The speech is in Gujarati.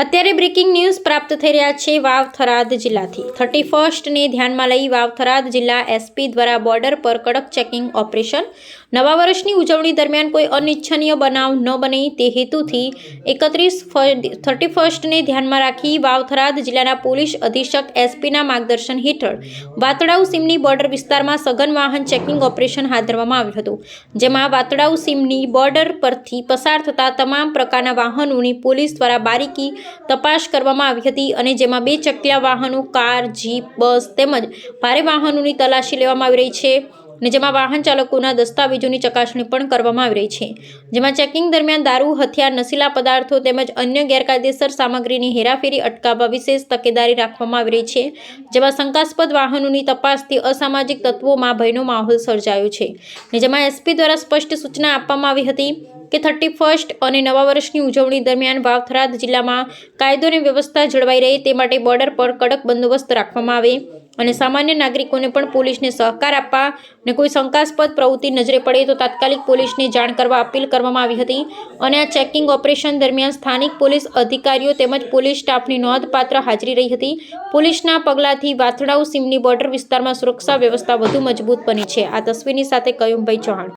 અત્યારે બ્રેકિંગ ન્યૂઝ પ્રાપ્ત થઈ રહ્યા છે વાવ થરાદ જિલ્લાથી. થર્ટી ફર્સ્ટને ધ્યાનમાં લઈ વાવ થરાદ જિલ્લા એસપી દ્વારા બોર્ડર પર કડક ચેકિંગ ઓપરેશન. નવા વર્ષની ઉજવણી દરમિયાન કોઈ અનિચ્છનીય બનાવ ન બને તે હેતુથી એકત્રીસ થર્ટી ફર્સ્ટને ધ્યાનમાં રાખી વાવ થરાદ જિલ્લાના પોલીસ અધિક્ષક એસપીના માર્ગદર્શન હેઠળ વાતડાઉ સીમની બોર્ડર વિસ્તારમાં સઘન વાહન ચેકિંગ ઓપરેશન હાથ ધરવામાં આવ્યું હતું. જેમાં વાતડાઉ સીમની બોર્ડર પરથી પસાર થતા તમામ પ્રકારના વાહનોની પોલીસ દ્વારા બારીકી તપાસ કરવામાં આવી હતી અને જેમાં બે ચક્કિયા વાહનો, કાર, જીપ, બસ તેમજ ભારે વાહનોની તલાશી લેવામાં આવી રહી છે અને જેમાં વાહન ચાલકોના દસ્તાવેજોની ચકાસણી પણ કરવામાં આવી રહી છે. જેમાં ચેકિંગ દરમિયાન દારૂ, હથિયાર, નશીલા પદાર્થો તેમજ અન્ય ગેરકાયદેસર સામગ્રીની હેરાફેરી અટકાવવા વિશેષ તકેદારી રાખવામાં આવી રહી છે, જેમાં શંકાસ્પદ વાહનોની તપાસથી અસામાજિક તત્વોમાં ભયનો માહોલ સર્જાયો છે અને જેમાં એસપી દ્વારા સ્પષ્ટ સૂચના આપવામાં આવી હતી કે થર્ટી ફર્સ્ટ અને નવા વર્ષની ઉજવણી દરમિયાન વાવથરાદ જિલ્લામાં કાયદો અને વ્યવસ્થા જળવાઈ રહે તે માટે બોર્ડર પર કડક બંદોબસ્ત રાખવામાં આવે અને સામાન્ય નાગરિકોને પણ પોલીસને સહકાર આપવા અને કોઈ શંકાસ્પદ પ્રવૃત્તિ નજરે પડે તો તાત્કાલિક પોલીસને જાણ કરવા અપીલ કરવામાં આવી હતી અને આ ચેકિંગ ઓપરેશન દરમિયાન સ્થાનિક પોલીસ અધિકારીઓ તેમજ પોલીસ સ્ટાફની નોંધપાત્ર હાજરી રહી હતી. પોલીસના પગલાંથી વાથડાઉ સીમની બોર્ડર વિસ્તારમાં સુરક્ષા વ્યવસ્થા વધુ મજબૂત બની છે. આ તસવીરની સાથે કયુમભાઈ ચૌહાણ.